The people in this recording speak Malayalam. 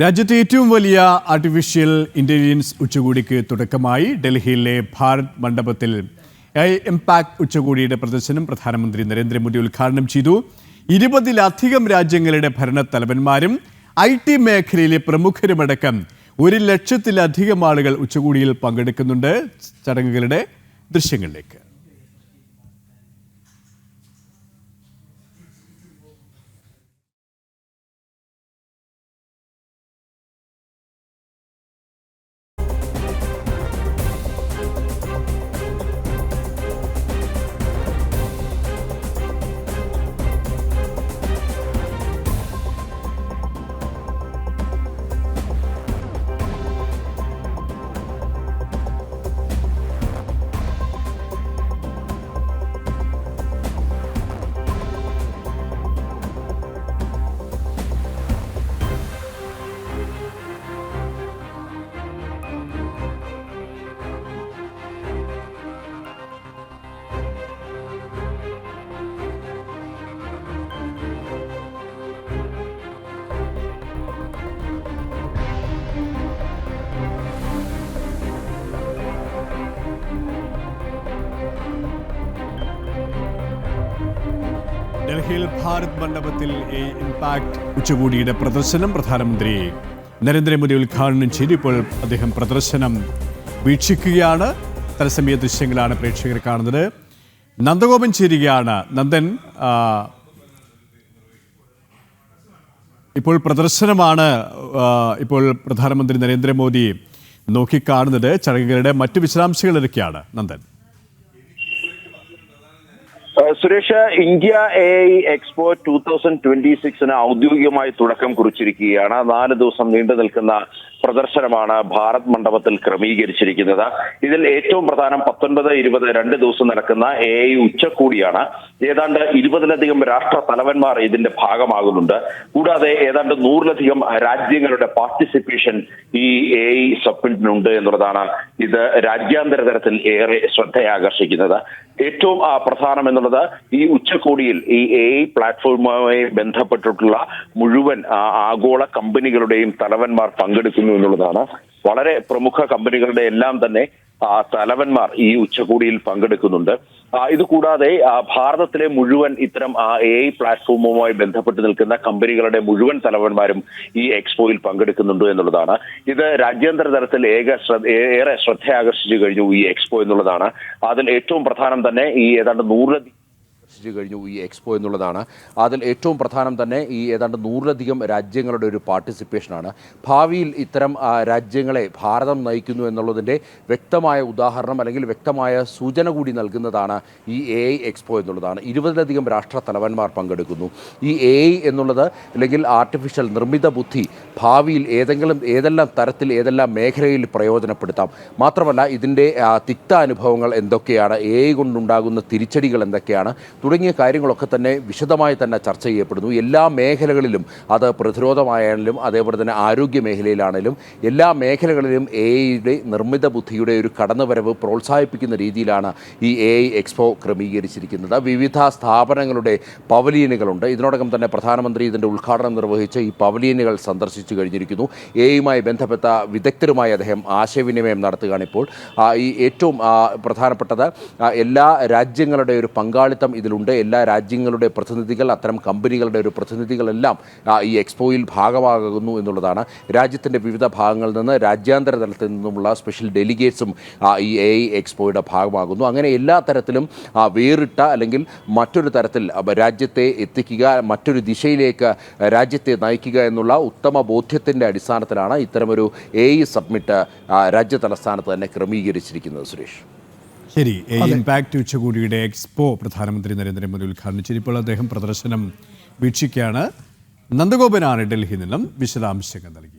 രാജ്യത്തെ ഏറ്റവും വലിയ ആർട്ടിഫിഷ്യൽ ഇന്റലിജൻസ് ഉച്ചകോടിക്ക് തുടക്കമായി ഡൽഹിയിലെ ഭാരത് മണ്ഡപത്തിൽ ഐ എംപാക്ട് ഉച്ചകോടിയുടെ പ്രദർശനം പ്രധാനമന്ത്രി നരേന്ദ്രമോദി ഉദ്ഘാടനം ചെയ്തു. ഇരുപതിലധികം രാജ്യങ്ങളുടെ ഭരണത്തലവന്മാരും ഐ ടി മേഖലയിലെ പ്രമുഖരുമടക്കം ഒരു ലക്ഷത്തിലധികം ആളുകൾ ഉച്ചകോടിയിൽ പങ്കെടുക്കുന്നുണ്ട്. ചടങ്ങുകളുടെ ദൃശ്യങ്ങളിലേക്ക്. ഡൽഹിയിൽ ഭാരത് മണ്ഡപത്തിൽ എ ഇംപാക്ട് ഉച്ചകോടിയുടെ പ്രദർശനം പ്രധാനമന്ത്രി നരേന്ദ്രമോദി ഉദ്ഘാടനം ചെയ്തു. ഇപ്പോൾ അദ്ദേഹം പ്രദർശനം വീക്ഷിക്കുകയാണ്. തത്സമയ ദൃശ്യങ്ങളാണ് പ്രേക്ഷകർ കാണുന്നത്. നന്ദഗോപൻ ചേരുകയാണ്. നന്ദൻ ഇപ്പോൾ പ്രദർശനമാണ് ഇപ്പോൾ പ്രധാനമന്ത്രി നരേന്ദ്രമോദി നോക്കിക്കാണുന്നത്. ചടങ്ങുകളുടെ മറ്റു വിശദാംശങ്ങൾ ഇതൊക്കെയാണ് Nandan. Suresh India A I expo two thousand twenty സിക്സിന് ഔദ്യോഗികമായി തുടക്കം കുറിച്ചിരിക്കുകയാണ്. നാല് ദിവസം നീണ്ടു നിൽക്കുന്ന പ്രദർശനമാണ് ഭാരത് മണ്ഡപത്തിൽ ക്രമീകരിച്ചിരിക്കുന്നത്. ഇതിൽ ഏറ്റവും പ്രധാനം പത്തൊൻപത് ഇരുപത് രണ്ട് ദിവസം നടക്കുന്ന എ ഐ ഉച്ചകൂടിയാണ് ഏതാണ്ട് ഇരുപതിലധികം രാഷ്ട്ര തലവന്മാർ ഇതിന്റെ ഭാഗമാകുന്നുണ്ട്. കൂടാതെ ഏതാണ്ട് നൂറിലധികം രാജ്യങ്ങളുടെ പാർട്ടിസിപ്പേഷൻ ഈ എ ഐ സബ്മിറ്റിനുണ്ട് എന്നുള്ളതാണ് ഇത് രാജ്യാന്തര തലത്തിൽ ഏറെ ശ്രദ്ധയാകർഷിക്കുന്നത്. ഏറ്റവും പ്രധാനം എന്നുള്ളത് ഈ ഉച്ചകോടിയിൽ ഈ എ ഐ പ്ലാറ്റ്ഫോമുമായി ബന്ധപ്പെട്ടിട്ടുള്ള മുഴുവൻ ആഗോള കമ്പനികളുടെയും തലവന്മാർ പങ്കെടുക്കുന്നു എന്നുള്ളതാണ്. വളരെ പ്രമുഖ കമ്പനികളുടെ എല്ലാം തന്നെ തലവന്മാർ ഈ ഉച്ചകോടിയിൽ പങ്കെടുക്കുന്നുണ്ട്. ഇതുകൂടാതെ ഭാരതത്തിലെ മുഴുവൻ ഇത്തരം എ ഐ പ്ലാറ്റ്ഫോമുമായി ബന്ധപ്പെട്ട് നിൽക്കുന്ന കമ്പനികളുടെ മുഴുവൻ തലവന്മാരും ഈ എക്സ്പോയിൽ പങ്കെടുക്കുന്നുണ്ട് എന്നുള്ളതാണ്. ഇത് രാജ്യാന്തര തലത്തിൽ ഏക ഏറെ ശ്രദ്ധയാകർഷിച്ചു കഴിഞ്ഞു ഈ എക്സ്പോ എന്നുള്ളതാണ്. അതിൽ ഏറ്റവും പ്രധാനം തന്നെ ഈ ഏതാണ്ട് നൂറിലധികം ആകർഷിച്ചു കഴിഞ്ഞു ഈ എക്സ്പോ എന്നുള്ളതാണ്. അതിൽ ഏറ്റവും പ്രധാനം തന്നെ ഈ ഏതാണ്ട് നൂറിലധികം രാജ്യങ്ങളുടെ ഒരു പാർട്ടിസിപ്പേഷനാണ്. ഭാവിയിൽ ഇത്തരം രാജ്യങ്ങളെ ഭാരതം നയിക്കുന്നു എന്നുള്ളതിന്റെ വ്യക്തമായ ഉദാഹരണം അല്ലെങ്കിൽ വ്യക്തമായ സൂചന കൂടി നൽകുന്നതാണ് ഈ എ ഐ എക്സ്പോ എന്നുള്ളതാണ്. ഇരുപതിലധികം രാഷ്ട്ര തലവന്മാർ പങ്കെടുക്കുന്നു. ഈ എ ഐ എന്നുള്ളത് അല്ലെങ്കിൽ ആർട്ടിഫിഷ്യൽ നിർമ്മിത ബുദ്ധി ഭാവിയിൽ ഏതെങ്കിലും ഏതെല്ലാം തരത്തിൽ ഏതെല്ലാം മേഖലയിൽ പ്രയോജനപ്പെടുത്താം. മാത്രമല്ല ഇതിന്റെ തിക്ത അനുഭവങ്ങൾ എന്തൊക്കെയാണ്? എ ഐ കൊണ്ടുണ്ടാകുന്ന തിരിച്ചടികൾ എന്തൊക്കെയാണ്? തുടങ്ങിയ കാര്യങ്ങളൊക്കെ തന്നെ വിശദമായി തന്നെ ചർച്ച ചെയ്യപ്പെടുന്നു. എല്ലാ മേഖലകളിലും അത് പ്രതിരോധമായാലും അതേപോലെ തന്നെ ആരോഗ്യ മേഖലയിലാണെങ്കിലും എല്ലാ മേഖലകളിലും എ ഐയുടെ നിർമ്മിത ബുദ്ധിയുടെ ഒരു കടന്നുവരവ് പ്രോത്സാഹിപ്പിക്കുന്ന രീതിയിലാണ് ഈ എ ഐ എക്സ്പോ ക്രമീകരിച്ചിരിക്കുന്നത്. വിവിധ സ്ഥാപനങ്ങളുടെ പവലിയനുകളുണ്ട്. ഇതിനോടകം തന്നെ പ്രധാനമന്ത്രി ഇതിന്റെ ഉദ്ഘാടനം നിർവഹിച്ച് ഈ പവലിയനുകൾ സന്ദർശിച്ചു കഴിഞ്ഞിരിക്കുന്നു. എ ഐയുമായി ബന്ധപ്പെട്ട വിദഗ്ധരുമായി അദ്ദേഹം ആശയവിനിമയം നടത്തുകയാണ് ഇപ്പോൾ ഈ ഏറ്റവും പ്രധാനപ്പെട്ടത് എല്ലാ രാജ്യങ്ങളുടെ ഒരു പങ്കാളിത്തം ഇതിലുണ്ട്. എല്ലാ രാജ്യങ്ങളുടെ പ്രതിനിധികൾ അത്തരം കമ്പനികളുടെ ഒരു പ്രതിനിധികളെല്ലാം ഈ എക്സ്പോയിൽ ഭാഗമാകുന്നു എന്നുള്ളതാണ്. രാജ്യത്തിന്റെ വിവിധ ഭാഗങ്ങളിൽ നിന്ന് രാജ്യാന്തര തലത്തിൽ നിന്നുമുള്ള സ്പെഷ്യൽ ഡെലിഗേറ്റ്സും ഈ എ ഐ എക്സ്പോയുടെ ഭാഗമാകുന്നു. അങ്ങനെ എല്ലാ തരത്തിലും വേറിട്ട അല്ലെങ്കിൽ മറ്റൊരു തരത്തിൽ രാജ്യത്തെ എത്തിക്കുക മറ്റൊരു ദിശയിലേക്ക് രാജ്യത്തെ നയിക്കുക എന്നുള്ള ഉത്തമ ബോധ്യത്തിന്റെ അടിസ്ഥാനത്തിലാണ് ഇത്തരമൊരു എ ഐ സബ്മിറ്റ് രാജ്യ തലസ്ഥാനത്ത് തന്നെ ക്രമീകരിച്ചിരിക്കുന്നത് സുരേഷ്. ശരി ഇമ്പാക്ട് ഉച്ചകോടിയുടെ എക്സ്പോ പ്രധാനമന്ത്രി നരേന്ദ്രമോദി ഉദ്ഘാടനം ചെയ്തു. ഇപ്പോൾ അദ്ദേഹം പ്രദർശനം വീക്ഷിക്കുകയാണ്. നന്ദഗോപനാണ് ഡൽഹിയിൽ നിന്നും വിശദാംശങ്ങൾ നൽകി